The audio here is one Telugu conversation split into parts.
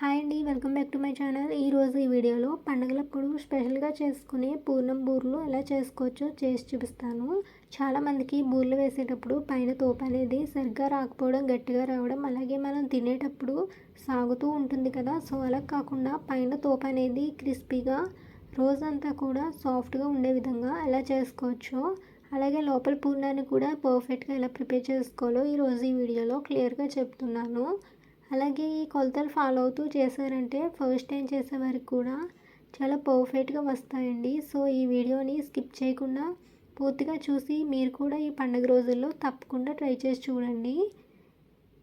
హాయ్ అండి welcome back to my channel. ఈరోజు ఈ వీడియోలో పండుగలప్పుడు స్పెషల్గా చేసుకునే పూర్ణం బూర్లు ఎలా చేసుకోవచ్చో చేసి చూపిస్తాను. చాలామందికి బూర్లు వేసేటప్పుడు పైన తోపు అనేది సరిగ్గా రాకపోవడం గట్టిగా రావడం అలాగే మనం తినేటప్పుడు సాగుతూ ఉంటుంది కదా. సో అలా కాకుండా పైన తోపు అనేది క్రిస్పీగా రోజంతా కూడా సాఫ్ట్గా ఉండే విధంగా ఎలా చేసుకోవచ్చో అలాగే లోపల పూర్ణాన్ని కూడా పర్ఫెక్ట్గా ఎలా ప్రిపేర్ చేసుకోవాలో ఈరోజు ఈ వీడియోలో క్లియర్గా చెప్తున్నాను. అలాగే ఈ కొలతలు ఫాలో అవుతూ చేశారంటే ఫస్ట్ టైం చేసే వారికి కూడా చాలా పర్ఫెక్ట్గా వస్తాయండి. సో ఈ వీడియోని స్కిప్ చేయకుండా పూర్తిగా చూసి మీరు కూడా ఈ పండుగ రోజుల్లో తప్పకుండా ట్రై చేసి చూడండి.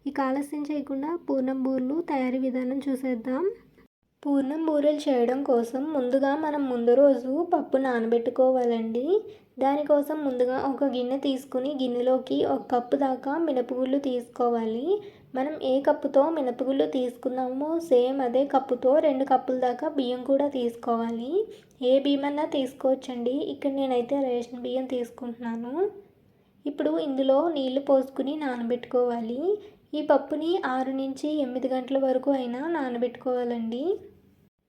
ఈ ఆలస్యం చేయకుండా పూర్ణం బూర్లు తయారీ విధానం చూసేద్దాం. పూర్ణం బూరెలు చేయడం కోసం ముందుగా మనం ముందు రోజు పప్పు నానబెట్టుకోవాలండి. దానికోసం ముందుగా ఒక గిన్నె తీసుకుని గిన్నెలోకి ఒక కప్పు దాకా మినపగుళ్ళు తీసుకోవాలి. మనం ఏ కప్పుతో మినపగుళ్ళు తీసుకున్నామో సేమ్ అదే కప్పుతో రెండు కప్పుల దాకా బియ్యం కూడా తీసుకోవాలి. ఏ బియ్యం అన్నా తీసుకోవచ్చండి. ఇక్కడ నేనైతే రేషన్ బియ్యం తీసుకుంటున్నాను. ఇప్పుడు ఇందులో నీళ్ళు పోసుకుని నానబెట్టుకోవాలి. ఈ పప్పుని ఆరు నుంచి ఎనిమిది గంటల వరకు అయినా నానబెట్టుకోవాలండి.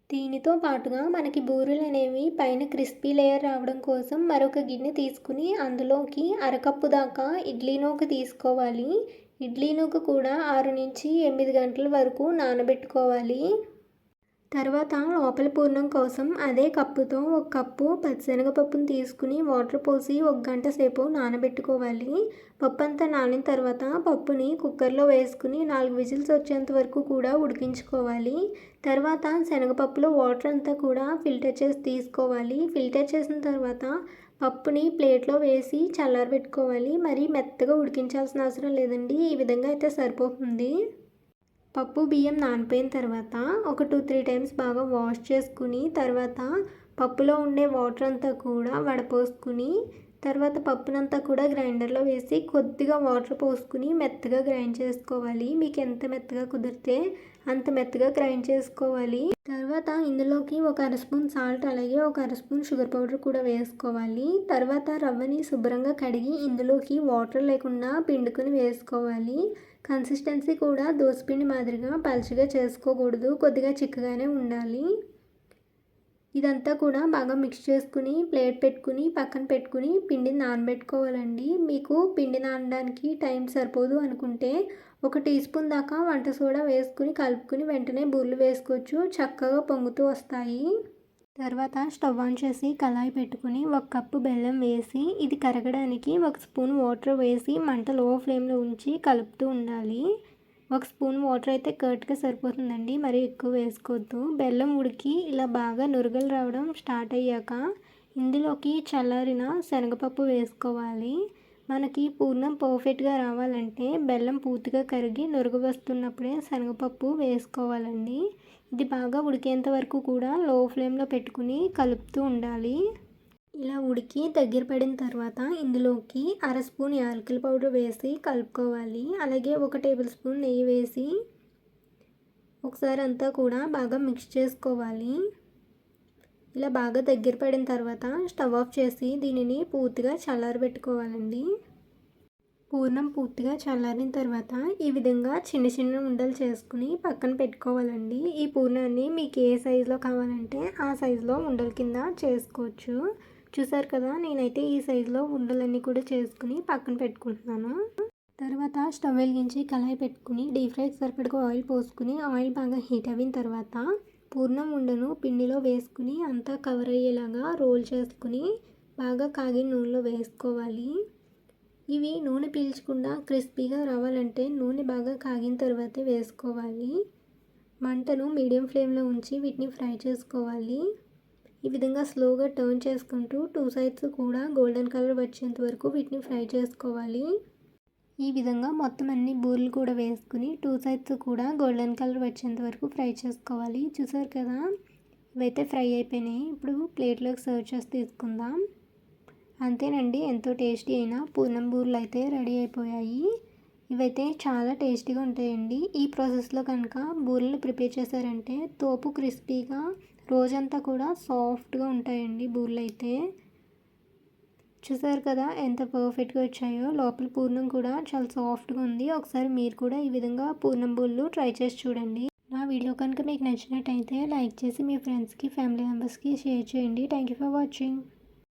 దీనితో పాటుగా మనకి బూరెలు అనేవి పైన క్రిస్పీ లేయర్ రావడం కోసం మరొక గిన్నె తీసుకుని అందులోకి అరకప్పు దాకా ఇడ్లీ నూక తీసుకోవాలి. ఇడ్లీ నూక కూడా ఆరు నుంచి ఎనిమిది గంటల వరకు నానబెట్టుకోవాలి. తర్వాత లోపల పూర్ణం కోసం అదే కప్పుతో ఒక కప్పు పచ్చిశనగపప్పును తీసుకుని వాటర్ పోసి ఒక గంట సేపు నానబెట్టుకోవాలి. పప్పు అంతా నానిన తర్వాత పప్పుని కుక్కర్లో వేసుకుని నాలుగు విజిల్స్ వచ్చేంత వరకు కూడా ఉడికించుకోవాలి. తర్వాత శనగపప్పులో వాటర్ అంతా కూడా ఫిల్టర్ చేసి తీసుకోవాలి. ఫిల్టర్ చేసిన తర్వాత పప్పుని ప్లేట్లో వేసి చల్లారబెట్టుకోవాలి. మరి మెత్తగా ఉడికించాల్సిన అవసరం లేదండి. ఈ విధంగా అయితే సరిపోతుంది. పప్పు బియ్యం నానిపోయిన తర్వాత ఒక టూ త్రీ టైమ్స్ బాగా వాష్ చేసుకుని తర్వాత పప్పులో ఉండే వాటర్ అంతా కూడా వడపోసుకుని తర్వాత పప్పునంతా కూడా గ్రైండర్లో వేసి కొద్దిగా వాటర్ పోసుకుని మెత్తగా గ్రైండ్ చేసుకోవాలి. మీకు ఎంత మెత్తగా కుదిరితే అంత మెత్తగా గ్రైండ్ చేసుకోవాలి. తర్వాత ఇందులోకి ఒక అర స్పూన్ సాల్ట్ అలాగే ఒక అర స్పూన్ షుగర్ పౌడర్ కూడా వేసుకోవాలి. తర్వాత రవ్వని శుభ్రంగా కడిగి ఇందులోకి వాటర్ లేకుండా పిండుకొని వేసుకోవాలి. కన్సిస్టెన్సీ కూడా దోసపిండి మాదిరిగా పలుచగా చేసుకోకూడదు. కొద్దిగా చిక్కగానే ఉండాలి. ఇదంతా కూడా బాగా మిక్స్ చేసుకుని ప్లేట్ పెట్టుకుని పక్కన పెట్టుకుని పిండిని నానబెట్టుకోవాలండి. మీకు పిండి నానడానికి టైం సరిపోదు అనుకుంటే ఒక టీ స్పూన్ దాకా వంట సోడా వేసుకుని కలుపుకుని వెంటనే బుర్లు వేసుకోవచ్చు. చక్కగా పొంగుతూ వస్తాయి. తర్వాత స్టవ్ ఆన్ చేసి కళాయి పెట్టుకుని ఒక కప్పు బెల్లం వేసి ఇది కరగడానికి ఒక స్పూన్ వాటర్ వేసి మంట లో ఫ్లేమ్లో ఉంచి కలుపుతూ ఉండాలి. ఒక స్పూన్ వాటర్ అయితే కర్ట్గా సరిపోతుందండి. మరి ఎక్కువ వేసుకోవద్దు. బెల్లం ఉడికి ఇలా బాగా నురగలు రావడం స్టార్ట్ అయ్యాక ఇందులోకి చల్లారిన శనగపప్పు వేసుకోవాలి. మనకి పూర్ణం పర్ఫెక్ట్గా రావాలంటే బెల్లం పూర్తిగా కరిగి నురుగు వస్తున్నప్పుడే శనగపప్పు వేసుకోవాలండి. ఇది బాగా ఉడికేంత వరకు కూడా లో ఫ్లేమ్లో పెట్టుకుని కలుపుతూ ఉండాలి. ఇలా ఉడికి దగ్గర పడిన తర్వాత ఇందులోకి అర స్పూన్ యాలకుల పౌడర్ వేసి కలుపుకోవాలి. అలాగే ఒక టేబుల్ స్పూన్ నెయ్యి వేసి ఒకసారి అంతా కూడా బాగా మిక్స్ చేసుకోవాలి. ఇలా బాగా దగ్గర పడిన తర్వాత స్టవ్ ఆఫ్ చేసి దీనిని పూర్తిగా చల్లారబెట్టుకోవాలండి. పూర్ణం పూర్తిగా చల్లారిన తర్వాత ఈ విధంగా చిన్న చిన్న ఉండలు చేసుకుని పక్కన పెట్టుకోవాలండి. ఈ పూర్ణాన్ని మీకు ఏ సైజులో కావాలంటే ఆ సైజులో ఉండల కింద చేసుకోవచ్చు. చూసారు కదా నేనైతే ఈ సైజులో ఉండలన్నీ కూడా చేసుకుని పక్కన పెట్టుకుంటున్నాను. తర్వాత స్టవ్ వెలిగించి కళాయి పెట్టుకుని డీప్ ఫ్రైకి సరిపడగా ఆయిల్ పోసుకుని ఆయిల్ బాగా హీట్ అయిన తర్వాత పూర్ణం ఉండను పిండిలో వేసుకుని అంతా కవర్ అయ్యేలాగా రోల్ చేసుకుని బాగా కాగిన నూనెలో వేసుకోవాలి. ఇవి నూనె పీల్చకుండా క్రిస్పీగా రావాలంటే నూనె బాగా కాగిన తర్వాతే వేసుకోవాలి. మంటను మీడియం ఫ్లేమ్లో ఉంచి వీటిని ఫ్రై చేసుకోవాలి. ఈ విధంగా స్లోగా టర్న్ చేసుకుంటూ టూ సైడ్స్ కూడా గోల్డెన్ కలర్ వచ్చేంత వరకు వీటిని ఫ్రై చేసుకోవాలి. ఈ విధంగా మొత్తం అన్ని బూర్లు కూడా వేసుకుని టూ సైడ్స్ కూడా గోల్డెన్ కలర్ వచ్చేంత వరకు ఫ్రై చేసుకోవాలి. చూసారు కదా? ఇవైతే ఫ్రై అయిపోయినాయి. ఇప్పుడు ప్లేట్లోకి సర్వ్ చేసి తీసుకుందాం. అంతేనండి ఎంతో టేస్టీ అయిన పూర్ణం బూర్లు అయితే రెడీ అయిపోయాయి. ఇవైతే చాలా టేస్టీగా ఉంటాయండి. ఈ ప్రాసెస్లో కనుక బూరెలు ప్రిపేర్ చేశారంటే తోపు క్రిస్పీగా రోజంతా కూడా సాఫ్ట్గా ఉంటాయండి బూర్లు అయితే. చూసారు కదా ఎంత పర్ఫెక్ట్గా వచ్చాయో. లోపల పూర్ణం కూడా చాలా సాఫ్ట్గా ఉంది. ఒకసారి మీరు కూడా ఈ విధంగా పూర్ణం బూళ్ళు ట్రై చేసి చూడండి. నా వీడియో కనుక మీకు నచ్చినట్టయితే లైక్ చేసి మీ ఫ్రెండ్స్కి ఫ్యామిలీ మెంబర్స్కి షేర్ చేయండి. Thank you for watching.